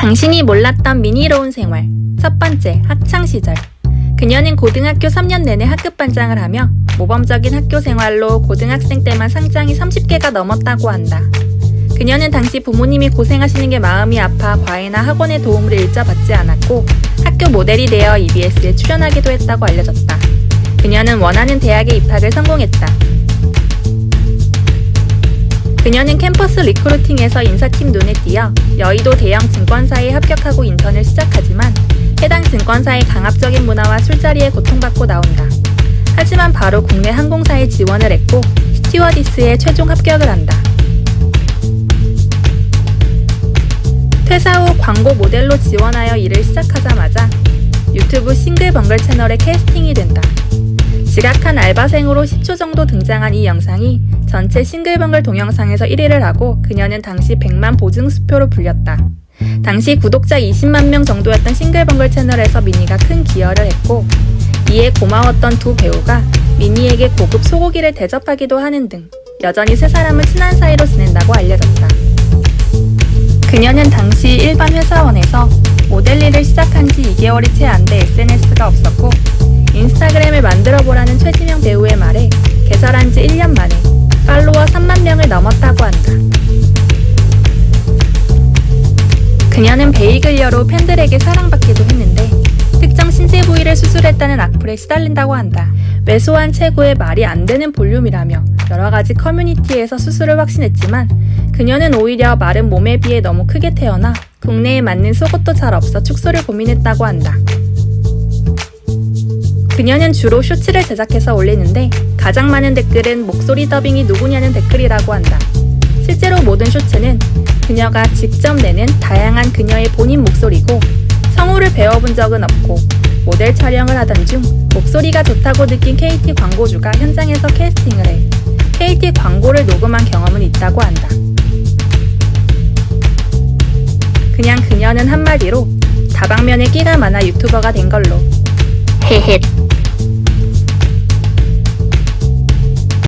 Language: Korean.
당신이 몰랐던 미니로운 생활. 첫 번째, 학창시절. 그녀는 고등학교 3년 내내 학급 반장을 하며 모범적인 학교 생활로 고등학생 때만 상장이 30개가 넘었다고 한다. 그녀는 당시 부모님이 고생하시는 게 마음이 아파 과외나 학원의 도움을 일절 받지 않았고 학교 모델이 되어 EBS에 출연하기도 했다고 알려졌다. 그녀는 원하는 대학에 입학을 성공했다. 그녀는 캠퍼스 리크루팅에서 인사팀 눈에 띄어 여의도 대형 증권사에 합격하고 인턴을 시작하지만 해당 증권사의 강압적인 문화와 술자리에 고통받고 나온다. 하지만 바로 국내 항공사에 지원을 했고 스티워디스에 최종 합격을 한다. 퇴사 후 광고 모델로 지원하여 일을 시작하자마자 유튜브 싱글벙글 채널에 캐스팅이 된다. 지각한 알바생으로 10초 정도 등장한 이 영상이 전체 싱글벙글 동영상에서 1위를 하고 그녀는 당시 100만 보증수표로 불렸다. 당시 구독자 20만 명 정도였던 싱글벙글 채널에서 미니가 큰 기여를 했고 이에 고마웠던 두 배우가 미니에게 고급 소고기를 대접하기도 하는 등 여전히 세 사람은 친한 사이로 지낸다고 알려졌다. 그녀는 당시 일반 회사원에서 모델 일을 시작한 지 2개월이 채 안 돼 SNS가 없었고 인스타그램을 만들어 보라는 최지명 배우의 말에 개설한 지 1년 만에 팔로워 3만 명을 넘었다고 한다. 그녀는 베이글녀로 팬들에게 사랑받기도 했는데 특정 신체 부위를 수술했다는 악플에 시달린다고 한다. 왜소한 체구의 말이 안 되는 볼륨이라며 여러 가지 커뮤니티에서 수술을 확신했지만 그녀는 오히려 마른 몸에 비해 너무 크게 태어나 국내에 맞는 속옷도 잘 없어 축소를 고민했다고 한다. 그녀는 주로 쇼츠를 제작해서 올리는데 가장 많은 댓글은 목소리 더빙이 누구냐는 댓글이라고 한다. 실제로 모든 쇼츠는 그녀가 직접 내는 다양한 그녀의 본인 목소리고 성우를 배워본 적은 없고 모델 촬영을 하던 중 목소리가 좋다고 느낀 KT 광고주가 현장에서 캐스팅을 해 KT 광고를 녹음한 경험은 있다고 한다. 그냥 그녀는 한마디로 다방면에 끼가 많아 유튜버가 된 걸로. 헤헤.